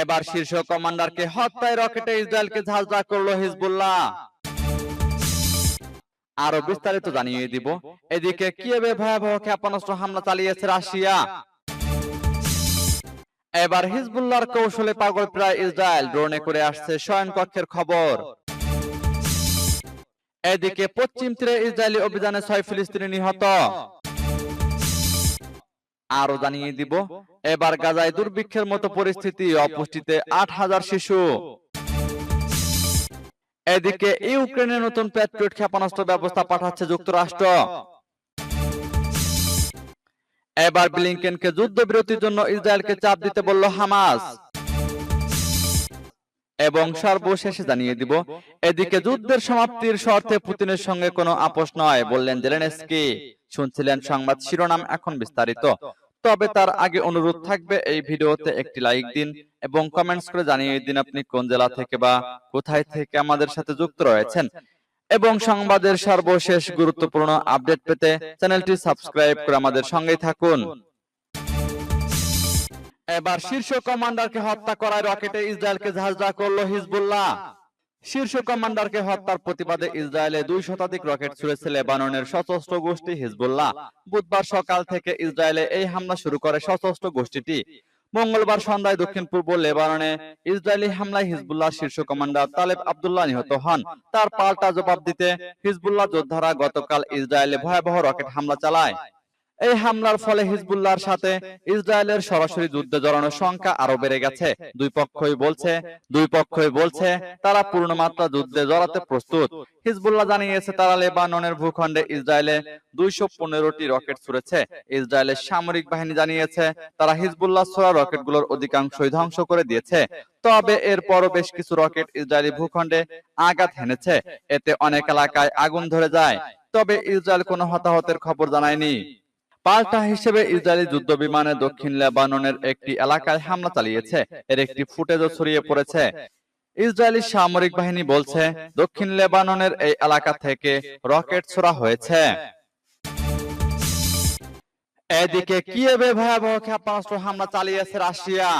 এবার শীর্ষ কমান্ডারকে হত্যায় রকেটে ইসরায়েলকে ঝাঁঝরা করল হিজবুল্লাহ। আরও বিস্তারিত জানিয়ে দিব। এদিকে কিয়েবে ভয়াবহ ক্ষেপণাস্ত্র হামলা চালিয়েছে রাশিয়া। এবার হিজবুল্লাহর কৌশলে পাগল প্রায় ইসরায়েল, ড্রোনে করে আসছে শয়নকক্ষের খবর। এদিকে পশ্চিম তীরে ইসরায়েলি অভিযানে ছয় ফিলিস্তিনি নিহত। আরও জানিয়ে দিব এবার গাজায় দুর্ভিক্ষের মতো পরিস্থিতি অপুষ্টিতে আট হাজার শিশু। এদিকে ইউক্রেনের নতুন প্যাট্রিয়ট ক্ষেপণাস্ত্র ব্যবস্থা পাঠাচ্ছে যুক্তরাষ্ট্র। এবার ব্লিংকেনকে যুদ্ধবিরতির জন্য ইসরায়েলকে চাপ দিতে বলল হামাস। এবং সর্বশেষে জানিয়ে দিব এদিকে যুদ্ধের সমাপ্তির শর্তে পুতিনের সঙ্গে কোনো আপোষ নয় বললেন জেলেনস্কি। শুনছিলেন সংবাদ শিরোনাম এখন বিস্তারিত। তবে তার আগে অনুরোধ থাকবে এই ভিডিওতে একটি লাইক দিন এবং কমেন্টস করে জানিয়ে দিন আপনি কোন জেলা থেকে বা কোথায় থেকে আমাদের সাথে যুক্ত রয়েছেন। এবং সংবাদের সর্বশেষ গুরুত্বপূর্ণ আপডেট পেতে চ্যানেলটি সাবস্ক্রাইব করে আমাদের সঙ্গেই থাকুন। এবার শীর্ষ কমান্ডারকে হত্যা করায় রকেটে ইসরায়েলকে ঝাঁঝরা করল হিজবুল্লাহ। শীর্ষ কমান্ডারকে হত্যার প্রতিবাদে ইসরায়েলে দুই শতাধিক রকেট ছুড়েছে লেবাননের সশস্ত্র গোষ্ঠী হিজবুল্লাহ। বুধবার সকাল থেকে ইসরায়েলে এই হামলা শুরু করে সশস্ত্র গোষ্ঠীটি। মঙ্গলবার সন্ধ্যায় দক্ষিণ পূর্ব লেবাননে ইসরায়েলি হামলায় হিজবুল্লাহ শীর্ষ কমান্ডার তালেব আব্দুল্লাহ নিহত হন। তার পাল্টা জবাব দিতে হিজবুল্লাহ যোদ্ধারা গতকাল ইসরায়েলে ভয়াবহ রকেট হামলা চালায়। এই হামলার ফলে হিজবুল্লাহর সাথে ইসরায়েলের সরাসরি যুদ্ধে জড়ানোর সংখ্যা আরও বেড়ে গেছে। দুই পক্ষই বলছে, দুই পক্ষই বলছে, তারা পূর্ণমাত্রা যুদ্ধে জড়াতে প্রস্তুত। হিজবুল্লাহ জানিয়েছে, তারা লেবাননের ভূখণ্ডে ইসরায়েলে দুইশো পনেরোটি রকেট ছুড়েছে। ইসরায়েলের সামরিক বাহিনী জানিয়েছে, তারা হিজবুল্লাহ ছোড়া রকেটগুলোর অধিকাংশই ধ্বংস করে দিয়েছে। তবে এরপরও বেশ কিছু রকেট ইসরায়েলি ভূখণ্ডে আঘাত হেনেছে। এতে অনেক এলাকায় আগুন ধরে যায়। তবে ইসরায়েল কোনো হতাহতের খবর জানায়নি। পাল্টা হিসেবে ইসরায়েলি যুদ্ধ বিমানে দক্ষিণ লেবাননের একটি এলাকায় হামলা চালিয়েছে। এর একটি ফুটেজও ছড়িয়ে পড়েছে। ইসরায়েলি সামরিক বাহিনী বলছে, দক্ষিণ লেবাননের এই এলাকা থেকে রকেট ছোড়া হয়েছে। এদিকে কিয়েভে ভয়াবহ ক্ষেপণাস্ত্র হামলা চালিয়েছে রাশিয়া।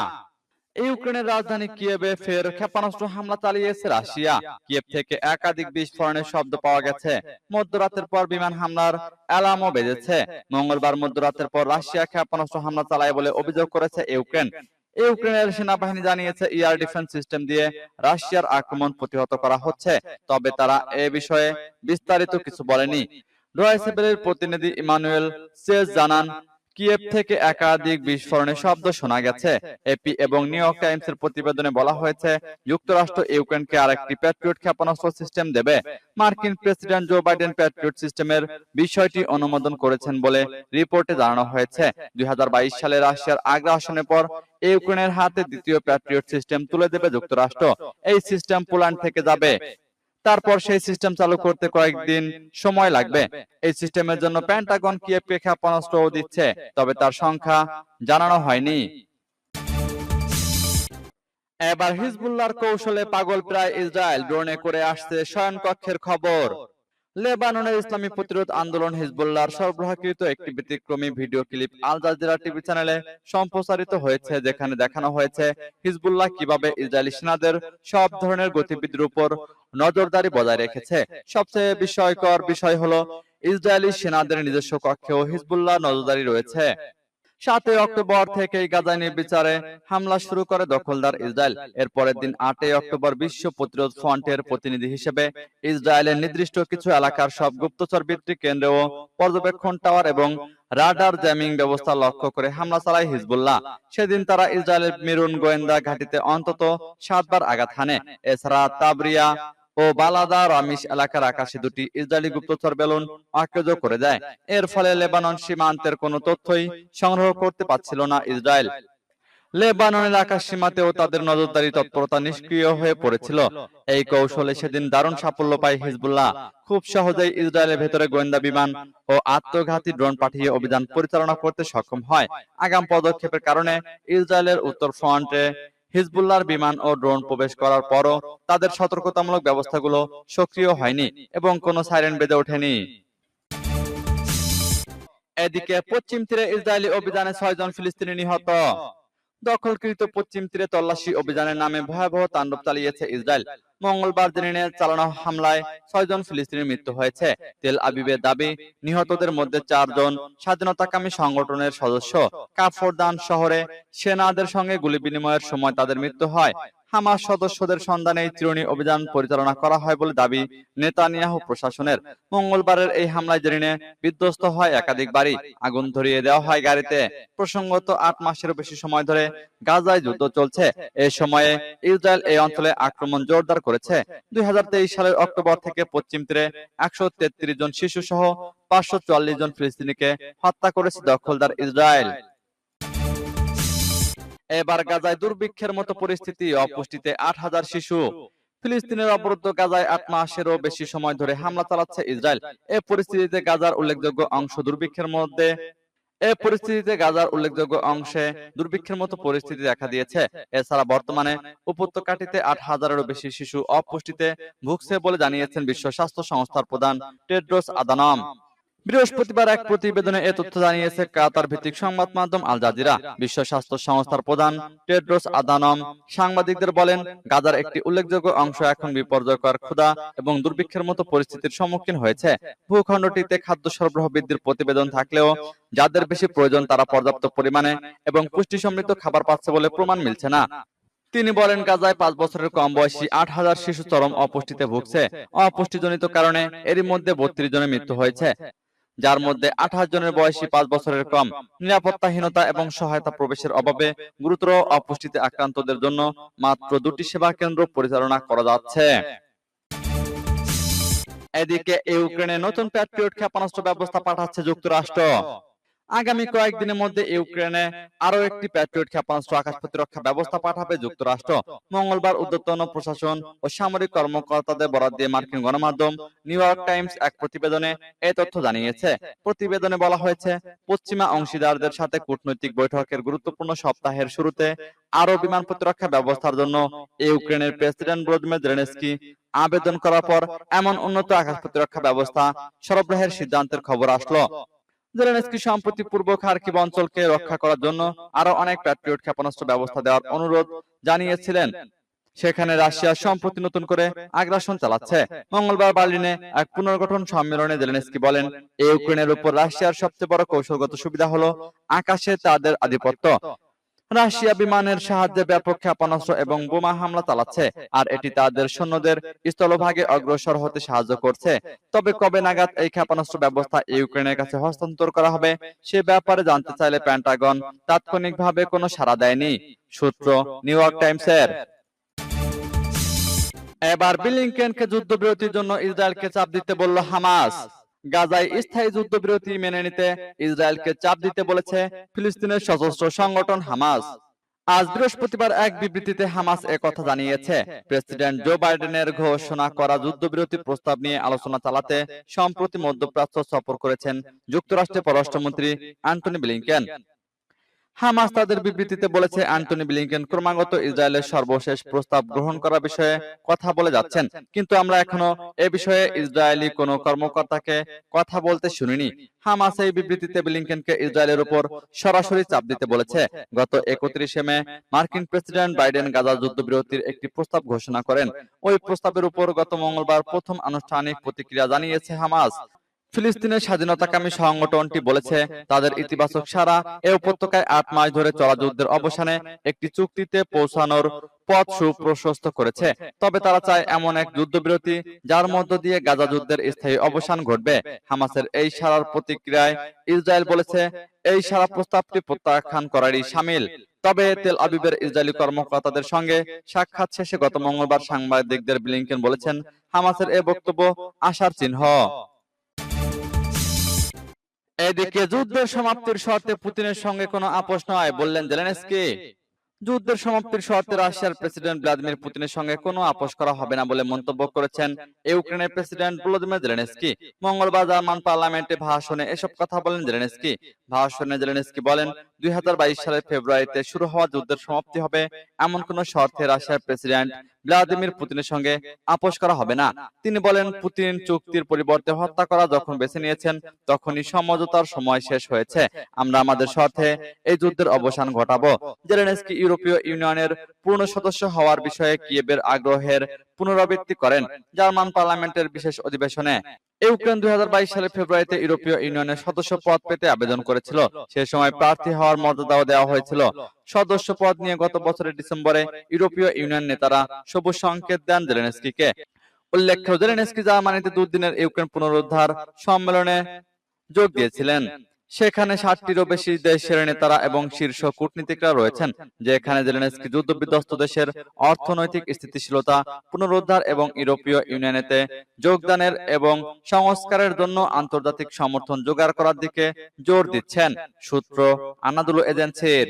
ইউক্রেনের রাজধানী কিয়েবে ফের ক্ষেপণাস্ত্র হামলা চালিয়েছে রাশিয়া। কিয়েভ থেকে একাধিক বিস্ফোরণের শব্দ পাওয়া গেছে। মধ্যরাতের পর বিমান হামলার অ্যালার্মও বেজেছে। মঙ্গলবার মধ্যরাতের পর রাশিয়া ক্ষেপণাস্ত্র হামলা চালায় বলে অভিযোগ করেছে ইউক্রেন। ইউক্রেনের সেনাবাহিনী জানিয়েছে এয়ার ডিফেন্স সিস্টেম দিয়ে রাশিয়ার আক্রমণ প্রতিহত করা হচ্ছে। তবে তারা এ বিষয়ে বিস্তারিত কিছু বলেনি। রয়েসেবেলের প্রতিনিধি ইমানুয়েল সেস জানান কিয়েভ থেকে একাধিক বিস্ফোরণের শব্দ শোনা গেছে। এপি এবং নিউ ইয়র্ক টাইমস এর প্রতিবেদনে বলা হয়েছে যুক্তরাষ্ট্র ইউক্রেনকে আরেকটি প্যাট্রিয়ট ক্ষেপণাস্ত্র সিস্টেম দেবে। মার্কিন প্রেসিডেন্ট জো বাইডেন প্যাট্রিয়ট সিস্টেমের বিষয়টি অনুমোদন করেছেন বলে রিপোর্টে জানানো হয়েছে। দুই হাজার বাইশ সালে রাশিয়ার আগ্রাসনের পর ইউক্রেনের হাতে দ্বিতীয় প্যাট্রিয়ট সিস্টেম তুলে দেবে যুক্তরাষ্ট্র। এই সিস্টেম পোল্যান্ড থেকে যাবে। তারপর সেই সিস্টেম চালু করতে কয়েকদিন সময় লাগবে। এই সিস্টেমের জন্য প্যান্টাগন কি ক্ষেপণাস্ত্রও দিচ্ছে তবে তার সংখ্যা জানানো হয়নি। এবার হিজবুল্লাহর কৌশলে পাগল প্রায় ইসরায়েল ড্রোনে করে আসছে শয়নকক্ষের খবর। লেবাননের ইসলামী প্রতিরোধ আন্দোলন হিজবুল্লাহর সরবরাহকৃত একটি ব্যতিক্রমী video clip Al Jazeera TV চ্যানেলে সম্প্রচারিত হয়েছে যেখানে দেখানো হয়েছে হিজবুল্লাহ কীভাবে ইসরায়েলি সেনাদের সব ধরনের গতিবিধির উপর নজরদারি বজায় রেখেছে। সবচেয়ে বিস্ময়কর বিষয় হলো ইসরায়েলি সেনাদের নিজস্ব কক্ষেও হিজবুল্লাহ নজরদারি রয়েছে। সাতই অক্টোবর থেকে গাজায় নির্বিচারে হামলা শুরু করে দখলদার ইসরায়েল। এর পরের দিন আটই অক্টোবর বিশ্ব প্রতিরোধ ফ্রন্টের প্রতিনিধি হিসেবে ইসরায়েলের নির্দিষ্ট কিছু এলাকার সব গুপ্তচর ভিত্তিক কেন্দ্র ও পর্যবেক্ষণ টাওয়ার এবং রাডার জ্যামিং ব্যবস্থা লক্ষ্য করে হামলা চালায় হিজবুল্লাহ। সেদিন তারা ইসরায়েলের মিরুন গোয়েন্দা ঘাটিতে অন্তত সাতবার আঘাত হানে। এছাড়া তাবরিয়া ও বালাদা রামিস এলাকার আকাশে দুটি ইসরায়েলি গুপ্তচর বেলুন অকেজ করে দেয়। এর ফলে লেবানন সীমান্তের কোনো তথ্যই সংগ্রহ করতে পারছিল না ইসরায়েল লেবাননের আকাশ সীমাতেও তাদের নজরদারি তৎপরতা নিষ্ক্রিয় হয়ে পড়েছিল। এই কৌশলে সেদিন দারুণ সাফল্য পায় হিজবুল্লাহ। খুব সহজেই ইসরায়েলের ভেতরে গোয়েন্দা বিমান ও আত্মঘাতী ড্রোন পাঠিয়ে অভিযান পরিচালনা করতে সক্ষম হয়। আগাম পদক্ষেপের কারণে ইসরায়েলের উত্তর ফ্রন্টে হিজবুল্লাহর বিমান ও ড্রোন প্রবেশ করার পরও তাদের সতর্কতামূলক ব্যবস্থাগুলো সক্রিয় হয়নি এবং কোনো সাইরেন বেঁধে ওঠেনি। এদিকে পশ্চিম তীরে ইসরায়েলি অভিযানে ছয়জন ফিলিস্তিনি নিহত। দখলকৃত পশ্চিম তীরে তল্লাশি অভিযানের নামে ভয়াবহ তাণ্ডব চালিয়েছে ইসরায়েল। মঙ্গলবার জেনে চালানো হামলায় ছয়জন ফিলিস্তিনের মৃত্যু হয়েছে। তেল আবিবের দাবি, নিহতদের মধ্যে চারজন স্বাধীনতাকামী সংগঠনের সদস্য। কাফরদান শহরে সেনাদের সঙ্গে গুলি বিনিময়ের সময় তাদের মৃত্যু হয়। হামাস সদস্যদের সন্ধানে চিরুনি অভিযান পরিচালনা করা হয় বলে দাবি নেতানিয়াহু প্রশাসনের। মঙ্গলবারের এই হামলায় জেরিনে বিধ্বস্ত হয় একাধিক বাড়ি। আগুন ধরিয়ে দেওয়া হয় গাড়িতে। প্রসঙ্গত আট মাসেরও বেশি সময় ধরে গাজায় যুদ্ধ চলছে। এই সময়ে ইসরায়েল এই অঞ্চলে আক্রমণ জোরদার করেছে। দুই হাজার তেইশ সালের অক্টোবর থেকে পশ্চিম তীরে একশো তেত্রিশ জন শিশু সহ পাঁচশো চুয়াল্লিশ জন ফিলিস্তিনিকে হত্যা করেছে দখলদার ইসরায়েল। এবার গাজায় দুর্ভিক্ষের মতো পরিস্থিতি অপুষ্টিতে আট হাজার শিশু। ফিলিস্তিনের অবরুদ্ধ গাজায় আট মাসেরও বেশি সময় ধরে হামলা চালাচ্ছে ইসরায়েল। এ পরিস্থিতিতে গাজার উল্লেখযোগ্য অংশ দুর্ভিক্ষের মধ্যে এ পরিস্থিতিতে গাজার উল্লেখযোগ্য অংশে দুর্ভিক্ষের মতো পরিস্থিতি দেখা দিয়েছে। এছাড়া বর্তমানে উপত্যকাটিতে আট হাজারেরও বেশি শিশু অপুষ্টিতে ভুগছে বলে জানিয়েছেন বিশ্ব স্বাস্থ্য সংস্থার প্রধান টেড্রোস আদানম। বৃহস্পতিবার এক প্রতিবেদনে এ তথ্য জানিয়েছে কাতার ভিত্তিক সংবাদ মাধ্যম আল জাজিরা। বিশ্ব স্বাস্থ্য সংস্থার প্রধান টেড্রোস আদানম সাংবাদিকদের বলেন, গাজার একটি উল্লেখযোগ্য অংশ এখন বিপর্যয়কর ক্ষুধা এবং দুর্ভিক্ষের মতো পরিস্থিতির সম্মুখীন হয়েছে। ভূখণ্ডটিতে খাদ্য সরবরাহ বৃদ্ধির প্রতিবেদন থাকলেও যাদের বেশি প্রয়োজন তারা পর্যাপ্ত পরিমাণে এবং পুষ্টি সমৃদ্ধ খাবার পাচ্ছে বলে প্রমাণ মিলছে না। তিনি বলেন, গাজায় পাঁচ বছরের কম বয়সী আট হাজার শিশু চরম অপুষ্টিতে ভুগছে। অপুষ্টিজনিত কারণে এরই মধ্যে বত্রিশ জনের মৃত্যু হয়েছে। যার মধ্যে আঠাশ জনের বয়সী পাঁচ বছরের কম। নিরাপত্তাহীনতা এবং সহায়তা প্রবেশের অভাবে গুরুতর অপুষ্টিতে আক্রান্তদের জন্য মাত্র দুটি সেবা কেন্দ্র পরিচালনা করা যাচ্ছে। এদিকে ইউক্রেনে নতুন প্যাট্রিয়ট ক্ষেপণাস্ত্র ব্যবস্থা পাঠাচ্ছে যুক্তরাষ্ট্র। আগামী কয়েকদিনের মধ্যে ইউক্রেনে আরও একটি প্যাট্রিয়ট ক্ষেপণাস্ত্র আকাশ প্রতিরক্ষা ব্যবস্থা পাঠাবে যুক্তরাষ্ট্র। মঙ্গলবার উদ্যতন প্রশাসন ও সামরিক কর্মকর্তাদের বরাদ দিয়ে মার্কিন গণমাধ্যম নিউ ইয়র্ক টাইমস এক প্রতিবেদনে এই তথ্য জানিয়েছে। প্রতিবেদনে বলা হয়েছে পশ্চিমা অংশীদারদের সাথে কূটনৈতিক বৈঠকের গুরুত্বপূর্ণ সপ্তাহের শুরুতে আরও বিমান প্রতিরক্ষা ব্যবস্থার জন্য ইউক্রেনের প্রেসিডেন্ট ভ্লাদিমির জেলেনস্কি আবেদন করার পর এমন উন্নত আকাশ প্রতিরক্ষা ব্যবস্থা সরবরাহের সিদ্ধান্তের খবর আসলো। জেলেনস্কি সম্প্রতি পূর্ব খার্কিব অঞ্চলকে রক্ষা করার জন্য আরও অনেক প্যাট্রিয়ট ক্ষেপণাস্ত্র ব্যবস্থা দেওয়ার অনুরোধ জানিয়েছিলেন। সেখানে রাশিয়া সম্প্রতি নতুন করে আগ্রাসন চালাচ্ছে। মঙ্গলবার বার্লিনে এক পুনর্গঠন সম্মেলনে জেলেনস্কি বলেন ইউক্রেনের উপর রাশিয়ার সবচেয়ে বড় কৌশলগত সুবিধা হলো আকাশে তাদের আধিপত্য। রাশিয়া বিমানের সাহায্যে ব্যাপক ক্ষেপণাস্ত্র এবং বোমা হামলা চালাচ্ছে, আর এটি তাদের সৈন্যদের স্থলভাগে অগ্রসর হতে সাহায্য করছে। তবে কবে নাগাদ এই ক্ষেপণাস্ত্র ব্যবস্থা ইউক্রেনের কাছে হস্তান্তর করা হবে, সে ব্যাপারে জানতে চাইলে প্যান্টাগন তাৎক্ষণিকভাবে কোনো সাড়া দেয়নি, সূত্র নিউ ইয়র্ক টাইমসের। এবার বিলিংকেনকে যুদ্ধবিরতির জন্য ইসরায়েলকে চাপ দিতে বলল হামাস। গাজায় স্থায়ী যুদ্ধবিরতি মেনে নিতে ইসরায়েলকে চাপ দিতে বলেছে ফিলিস্তিনের সশস্ত্র সংগঠন হামাস। আজ বৃহস্পতিবার এক বিবৃতিতে হামাস কথা জানিয়েছে। প্রেসিডেন্ট জো বাইডেনের ঘোষণা করা যুদ্ধবিরতি প্রস্তাব নিয়ে আলোচনা চালাতে সম্প্রতি মধ্যপ্রাচ্য সফর করেছেন যুক্তরাষ্ট্রের পররাষ্ট্রমন্ত্রী অ্যান্টনি ব্লিংকেন। হামাস তাদের বিবৃতিতে বলেছে অ্যান্টনি ব্লিংকেন ক্রমাগত ইসরায়েলের সর্বশেষ প্রস্তাব গ্রহণ করার বিষয়ে কথা বলে যাচ্ছেন। কিন্তু আমরা এখনও এ বিষয়ে ইসরায়েলি কোনো কর্মকর্তাকে কথা বলতে শুনিনি। হামাস এই বিবৃতিতে ব্লিংকেনকে ইসরায়েলের উপর সরাসরি চাপ দিতে বলেছে। গত একত্রিশে মে মার্কিন প্রেসিডেন্ট বাইডেন গাজা যুদ্ধবিরতির একটি প্রস্তাব ঘোষণা করেন। ওই প্রস্তাবের উপর গত মঙ্গলবার প্রথম আনুষ্ঠানিক প্রতিক্রিয়া জানিয়েছে হামাস। ফিলিস্তিনের স্বাধীনতাকামী সংগঠনটি বলেছে, তাদের ইতিবাচক সারা এ উপত্যকায় আট মাস ধরে চলা যুদ্ধের অবসানে একটি চুক্তিতে পৌঁছানোর পথ সুপ্রশস্ত করেছে। তবে তারা চায় এমন এক যুদ্ধবিরতি যার মধ্য দিয়ে গাজা যুদ্ধের স্থায়ী অবসান ঘটবে। হামাসের এই সারার প্রতিক্রিয়ায় ইসরায়েল বলেছে, এই সারা প্রস্তাবটি প্রত্যাখ্যান করারই সামিল। তবে তেল আবিবের ইসরায়েলি কর্মকর্তাদের সঙ্গে সাক্ষাৎ শেষে গত মঙ্গলবার সাংবাদিকদের ব্লিংকেন বলেছেন, হামাসের এ বক্তব্য আশার চিহ্ন। এদিকে যুদ্ধের সমাপ্তির শর্তে পুতিনের সঙ্গে কোনো আপোষ নয়। বললেন জেলেনস্কি যুদ্ধের সমাপ্তির শর্তে রাশিয়ার প্রেসিডেন্ট ভ্লাদিমির পুতিনের সঙ্গে কোনো আপোষ করা হবে না বলে মন্তব্য করেছেন ইউক্রেনের প্রেসিডেন্ট ভলোদিমির জেলেনস্কি। মঙ্গলবার জার্মান পার্লামেন্টে ভাষণে এসব কথা বলেন জেলেনস্কি। ভাষণে জেলেনস্কি বলেন দুই হাজার বাইশ সালের ফেব্রুয়ারিতে শুরু হওয়া যুদ্ধের সমাপ্তি হবে এমন কোন শর্তে রাশিয়ার প্রেসিডেন্ট ভ্লাদিমির পুতিনের সঙ্গে আপোষ করা হবে না। তিনি বলেন, পুতিন চুক্তির পরিবর্তে হত্যা করা যখন বেছে নিয়েছেন, তখনই সমঝোতার সময় শেষ হয়েছে। আমরা আমাদের স্বার্থে এই যুদ্ধের অবসান ঘটাবো। জেলেনস্কি ইউরোপীয় ইউনিয়নের পূর্ণ সদস্য হওয়ার বিষয়ে কিয়েবের আগ্রহের পুনরাবৃত্তি করেন, জার্মান পার্লামেন্টের বিশেষ অধিবেশনে। ইউক্রেন দুই সালের ফেব্রুয়ারিতে ইউরোপীয় ইউনিয়নের সদস্য পদ পেতে আবেদন করেছিল। সে সময় প্রার্থী হওয়ার মর্যাদাও দেওয়া হয়েছিল। সদস্য পদ নিয়ে গত বছরের ডিসেম্বরে ইউরোপীয় ইউনিয়ন নেতারা সবুজ সংকেত দেন জেলেনস্কিকে। উল্লেখ্য, জেলেনস্কি জার্মানিতে দুদিনের ইউক্রেন পুনরুদ্ধার সম্মেলনে যোগ দিয়েছিলেন। সেখানে ষাটটিরও বেশি দেশের নেতারা এবং শীর্ষ কূটনীতিকরা রয়েছেন যেখানে জেলেনস্কি যুদ্ধ বিধ্বস্ত দেশের অর্থনৈতিক স্থিতিশীলতা পুনরুদ্ধার এবং ইউরোপীয় ইউনিয়নেতে যোগদানের এবং সংস্কারের জন্য আন্তর্জাতিক সমর্থন জোগাড় করার দিকে জোর দিচ্ছেন সূত্র আনাদুলু এজেন্সির